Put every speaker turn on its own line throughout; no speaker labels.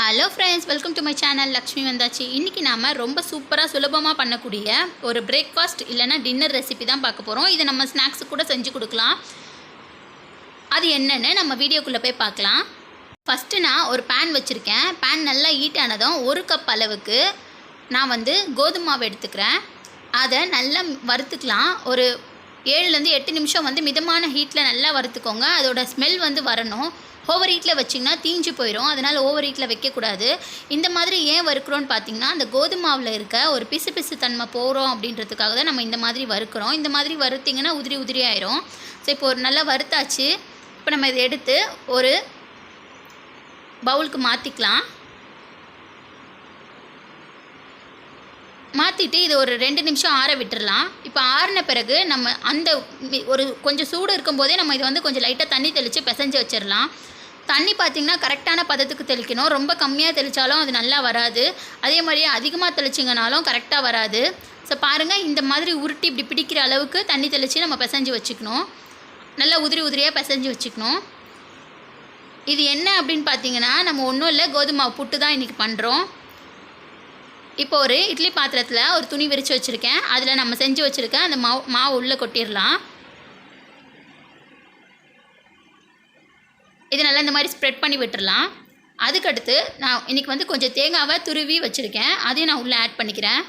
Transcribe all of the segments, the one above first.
Hello friends welcome to my channel Lakshmi வந்தாச்சு இன்றைக்கி நாம் ரொம்ப சூப்பராக சுலபமாக பண்ணக்கூடிய ஒரு பிரேக்ஃபாஸ்ட் இல்லைன்னா டின்னர் ரெசிபி தான் பார்க்க போகிறோம் இதை நம்ம ஸ்நாக்ஸு கூட செஞ்சு கொடுக்கலாம். அது என்னென்னு நம்ம வீடியோக்குள்ளே போய் பார்க்கலாம். ஃபஸ்ட்டு நான் ஒரு பேன் வச்சுருக்கேன். பேன் நல்லா ஹீட் ஆனதும் ஒரு கப் அளவுக்கு நான் வந்து கோதுமை மாவு எடுத்துக்கிறேன். அதை நல்லா வறுத்துக்கலாம். ஒரு ஏழுலேருந்து எட்டு நிமிஷம் வந்து மிதமான ஹீட்டில் நல்லா வறுத்துக்கோங்க. அதோட ஸ்மெல் வந்து வரணும். ஓவர் ஹீட்டில் வச்சிங்கன்னா தீஞ்சு போயிடும் அதனால் ஓவர் ஹீட்டில் வைக்கக்கூடாது. இந்த மாதிரி ஏன் வறுக்கிறோன்னு பார்த்தீங்கன்னா அந்த கோதுமை மாவில் இருக்க ஒரு பிசு பிசு தன்மை போகிறோம் அப்படின்றதுக்காக தான் நம்ம இந்த மாதிரி வறுக்கிறோம். இந்த மாதிரி வறுத்திங்கன்னா உதிரி உதிரி ஆயிரும். ஸோ இப்போ ஒரு நல்லா வறுத்தாச்சு. இப்போ நம்ம இதை எடுத்து ஒரு பவுலுக்கு மாற்றிக்கலாம் மாற்றிட்டு இது ஒரு ரெண்டு நிமிஷம் ஆற விட்டுடலாம் இப்போ ஆறின பிறகு நம்ம அந்த ஒரு கொஞ்சம் சூடு இருக்கும்போதே நம்ம இது வந்து கொஞ்சம் லைட்டாக தண்ணி தெளித்து பிசைஞ்சு வச்சிடலாம் தண்ணி பார்த்திங்கன்னா கரெக்டான பதத்துக்கு தெளிக்கணும். ரொம்ப கம்மியாக தெளித்தாலும் அது நல்லா வராது. அதே மாதிரியே அதிகமாக தெளிச்சிங்கனாலும் கரெக்டாக வராது. ஸோ பாருங்கள் இந்த மாதிரி உருட்டி இப்படி பிடிக்கிற அளவுக்கு தண்ணி தெளித்து நம்ம பிசைஞ்சு வச்சுக்கணும். நல்லா உதிரி உதிரியாக பிசைஞ்சு வச்சுக்கணும். இது என்ன அப்படின்னு பார்த்தீங்கன்னா நம்ம ஒன்றும் இல்லை கோதுமை புட்டு தான் இன்றைக்கி பண்ணுறோம் இப்போ ஒரு இட்லி பாத்திரத்தில் ஒரு துணி விரித்து வச்சுருக்கேன். அதில் நம்ம செஞ்சு வச்சுருக்க அந்த மாவு மாவு உள்ளே கொட்டிடலாம். இது நல்லா இந்த மாதிரி ஸ்ப்ரெட் பண்ணி விட்டுடலாம் அதுக்கடுத்து நான் இன்றைக்கி வந்து கொஞ்சம் தேங்காவை துருவி வச்சுருக்கேன். அதையும் நான் உள்ளே ஆட் பண்ணிக்கிறேன்.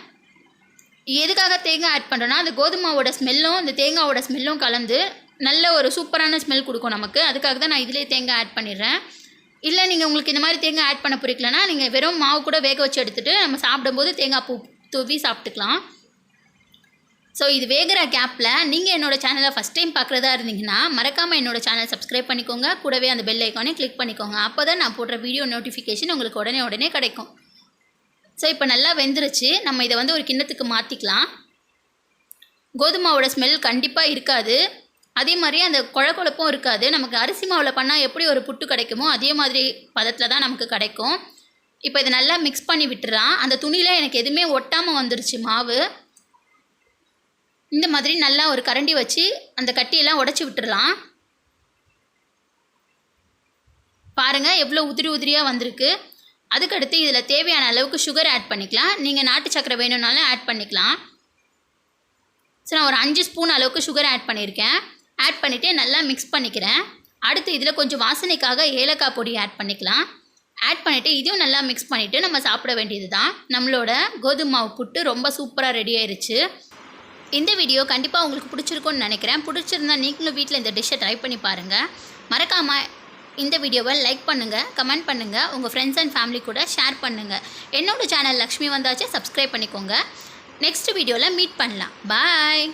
எதுக்காக தேங்காய் ஆட் பண்ணுறோன்னா அந்த கோதுமாவோட ஸ்மெல்லும் இந்த தேங்காவோட ஸ்மெல்லும் கலந்து நல்ல ஒரு சூப்பரான ஸ்மெல் கொடுக்கும் நமக்கு. அதுக்காக தான் நான் இதிலே தேங்காய் ஆட் பண்ணிடுறேன். இல்லை நீங்கள் உங்களுக்கு இந்த மாதிரி தேங்காய் ஆட் பண்ண பிடிக்கலனா நீங்கள் வெறும் மாவு கூட வேக வச்சு எடுத்துகிட்டு நம்ம சாப்பிடும்போது தேங்காய் பூ தூவி சாப்பிட்டுக்கலாம். ஸோ இது வேகிற கேப்பில் நீங்கள் என்னோட சேனலை ஃபஸ்ட் டைம் பார்க்குறதா இருந்தீங்கன்னா மறக்காமல் என்னோடய சேனல் சப்ஸ்கிரைப் பண்ணிக்கோங்க. கூடவே அந்த பெல் ஐக்கானே கிளிக் பண்ணிக்கோங்க. அப்போ தான் நான் போடுற வீடியோ நோட்டிஃபிகேஷன் உங்களுக்கு உடனே உடனே கிடைக்கும். ஸோ இப்போ நல்லா வெந்துருச்சு. நம்ம இதை வந்து ஒரு கிண்ணத்துக்கு மாற்றிக்கலாம் கோதுமாவோட ஸ்மெல் கண்டிப்பாக இருக்காது. அதே மாதிரி அந்த குழக்குழப்பும் இருக்காது. நமக்கு அரிசி மாவில் பண்ணால் எப்படி ஒரு புட்டு கிடைக்குமோ அதே மாதிரி பதத்தில் தான் நமக்கு கிடைக்கும். இப்போ இதை நல்லா மிக்ஸ் பண்ணி விட்டுறான் அந்த துணியில் எனக்கு எதுவுமே ஒட்டாமல் வந்துருச்சு மாவு. இந்த மாதிரி நல்லா ஒரு கரண்டி வச்சு அந்த கட்டியெல்லாம் உடச்சி விட்டுறலாம். பாருங்கள் எவ்வளோ உதிரி உதிரியாக வந்திருக்கு. அதுக்கடுத்து இதில் தேவையான அளவுக்கு சுகர் ஆட் பண்ணிக்கலாம். நீங்கள் நாட்டு சக்கரை வேணும்னாலும் ஆட் பண்ணிக்கலாம். ஸோ நான் ஒரு அஞ்சு ஸ்பூன் அளவுக்கு சுகர் ஆட் பண்ணியிருக்கேன். ஆட் பண்ணிவிட்டு நல்லா மிக்ஸ் பண்ணிக்கிறேன். அடுத்து இதில் கொஞ்சம் வாசனைக்காக ஏலக்காய் பொடி ஆட் பண்ணிக்கலாம். ஆட் பண்ணிவிட்டு இதையும் நல்லா மிக்ஸ் பண்ணிவிட்டு நம்ம சாப்பிட வேண்டியது தான் நம்மளோட கோதுமை மாவு புட்டு ரொம்ப சூப்பராக ரெடி ஆயிடுச்சு இந்த வீடியோ கண்டிப்பாக உங்களுக்கு பிடிச்சிருக்கும்னு நினைக்கிறேன். பிடிச்சிருந்தா நீங்களும் வீட்டில் இந்த டிஷ்ஷை ட்ரை பண்ணி பாருங்கள் மறக்காமல் இந்த வீடியோவை லைக் பண்ணுங்கள் கமெண்ட் பண்ணுங்கள் உங்கள் ஃப்ரெண்ட்ஸ் அண்ட் ஃபேமிலி கூட ஷேர் பண்ணுங்கள் என்னோட சேனல் லக்ஷ்மி வந்தாச்சு சப்ஸ்கிரைப் பண்ணிக்கோங்க. நெக்ஸ்ட் வீடியோவில் மீட் பண்ணலாம். பாய்